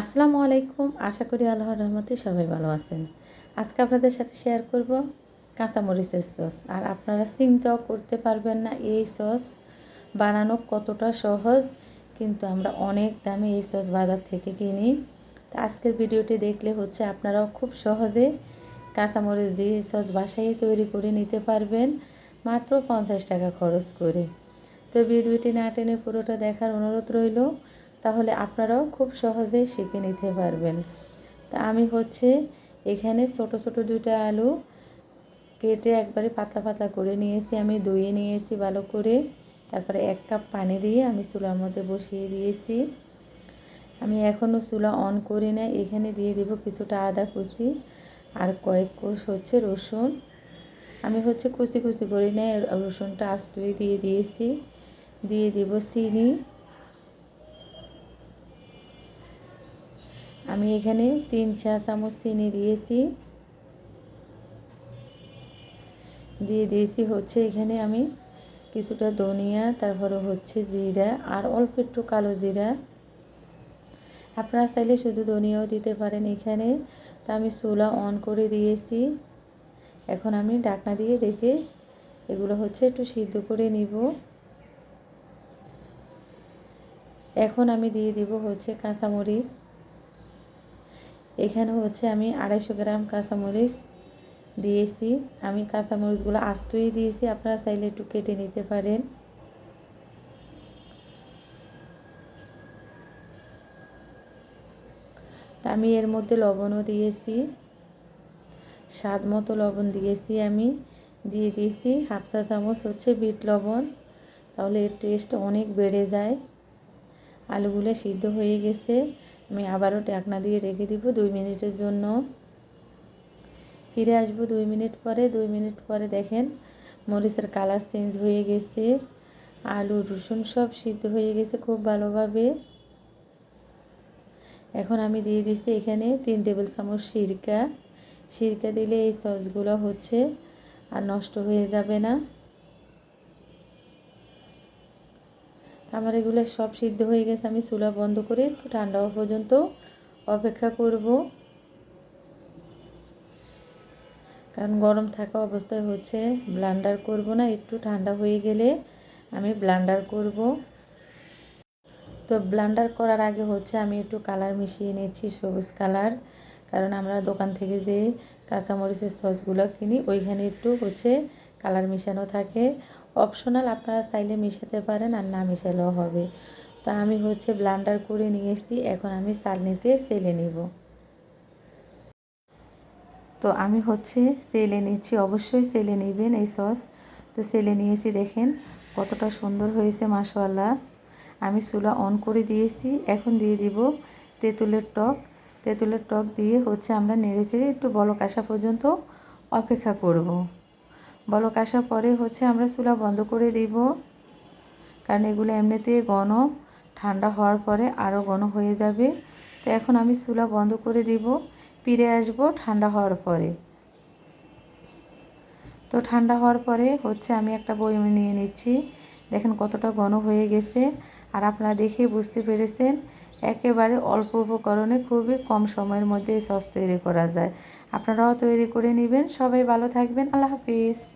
আসসালামু আলাইকুম। আশা করি আল্লাহর রহমতে সবাই ভালো আছেন। আজকে আপনাদের সাথে শেয়ার করব কাঁচামরিচের সস আর আপনারা চিন্তাও করতে পারবেন না এই সস বানানো কতটা সহজ, কিন্তু আমরা অনেক দামে এই সস বাজার থেকে কিনি। তো আজকের ভিডিওটি দেখলে হচ্ছে আপনারাও খুব সহজে কাঁচামরিচ দিয়ে সস বাসায় তৈরি করে নিতে পারবেন, মাত্র পঞ্চাশ টাকা খরচ করে। তো ভিডিওটি না টেনে পুরোটা দেখার অনুরোধ রইল। তাহলে আপনারাও খুব সহজেই শিখে নিতে পারবেন। তা আমি হচ্ছে এখানে ছোট ছোট দুটো আলু কেটে একবারে পাতলা পাতলা করে নিয়েছি। আমি ধুয়ে নিয়েছি ভালো করে। তারপরে এক কাপ পানি দিয়ে আমি চুলার মধ্যে বসিয়ে দিয়েছি। আমি এখনও চুলা অন করি না এখানে দিয়ে দেব কিছুটা আদা কুচি আর কয়েক কোষ হচ্ছে রসুন। আমি হচ্ছে কুচি কুচি করি না রসুনটা আস্তই দিয়ে দিয়েছি। দিয়ে দেব চিনি। আমি এখানে তিন চা চামচ চিনি দিয়েছি। দিয়ে দিয়েছি হচ্ছে এখানে আমি কিছুটা ধনিয়া, তারপরে হচ্ছে জিরা আর অল্প একটু কালো জিরা। আপনারা চাইলে শুধু ধনিয়াও দিতে পারেন এখানে। তা আমি চুলা অন করে দিয়েছি। এখন আমি ডাকনা দিয়ে রেখে এগুলো হচ্ছে একটু সিদ্ধ করে নিব। এখন আমি দিয়ে দিব হচ্ছে কাঁচামরিচ। এখানে হচ্ছে আমি আড়াইশো গ্রাম কাঁচামরিচ দিয়েছি। আমি কাঁচামরিচগুলো আস্তই দিয়েছি, আপনারা চাইলে একটু কেটে নিতে পারেন। আমি এর মধ্যে লবণও দিয়েছি, স্বাদ মতো লবণ দিয়েছি আমি। দিয়ে দিয়েছি হাফ চা চামচ হচ্ছে বিট লবণ, তাহলে এর টেস্ট অনেক বেড়ে যায়। আলুগুলো সিদ্ধ হয়ে গেছে। আমি আবারও ঢাকনা দিয়ে রেখে দিব দুই মিনিটের জন্য। ফিরে আসব দুই মিনিট পরে। দুই মিনিট পরে দেখেন মরিচের কালার চেঞ্জ হয়ে গেছে। আলু, রসুন সব সিদ্ধ হয়ে গেছে খুব ভালোভাবে। এখন আমি দিয়ে দিচ্ছি এখানে তিন টেবিল চামচ সিরকা। সিরকা দিলে এই সসগুলো হচ্ছে আর নষ্ট হয়ে যাবে না। আমার এগুলো সব সিদ্ধ হয়ে গেছে, আমি চুলা বন্ধ করে একটু ঠান্ডা হওয়া পর্যন্ত অপেক্ষা করব। কারণ গরম থাকা অবস্থায় হচ্ছে, ব্লান্ডার করব না, একটু ঠান্ডা হয়ে গেলে আমি ব্লান্ডার করব। তো ব্লান্ডার করার আগে হচ্ছে আমি একটু কালার মিশিয়ে নিচ্ছি, সবুজ কালার। কারণ আমরা দোকান থেকে যে কাঁচামরিচের সসগুলো কিনি, ওইখানে একটু হচ্ছে কালার মেশানো থাকে। অপশনাল আপনারা চাইলে মিশাতে পারেন আর না মিশালেও হবে। তো আমি হচ্ছে ব্লান্ডার করে নিয়ে নিয়েছি, এখন আমি চালনিতে সেলে নিব। তো আমি হচ্ছে সেলে নিচ্ছি, অবশ্যই সেলে নেবেন এই সস। তো সেলে নিয়েছি দেখেন কতটা সুন্দর হয়েছে মাশাল্লাহ আমি চুলা অন করে দিয়েছি, এখন দিয়ে দিব তেঁতুলের টক। তেঁতুলের টক দিয়ে হচ্ছে আমরা নেড়ে চেড়ে একটু বলক আসা পর্যন্ত অপেক্ষা করব। বলক আসার পরে হচ্ছে আমরা চুলা বন্ধ করে দিব। কারণ এগুলো এমনিতে ঘন, ঠান্ডা হওয়ার পরে আরও ঘন হয়ে যাবে। তো এখন আমি চুলা বন্ধ করে দিব, ফিরে আসব ঠান্ডা হওয়ার পরে। তো ঠান্ডা হওয়ার পরে হচ্ছে আমি একটা বইমে নিয়ে নিচ্ছি। দেখেন কতটা ঘন হয়ে গেছে। আর আপনারা দেখে বুঝতে পেরেছেন একেবারে অল্প উপকরণে খুবই কম সময়ের মধ্যে এই সস তৈরি করা যায়। আপনারাও তৈরি করে নেবেন। সবাই ভালো থাকবেন। আল্লাহ হাফিজ।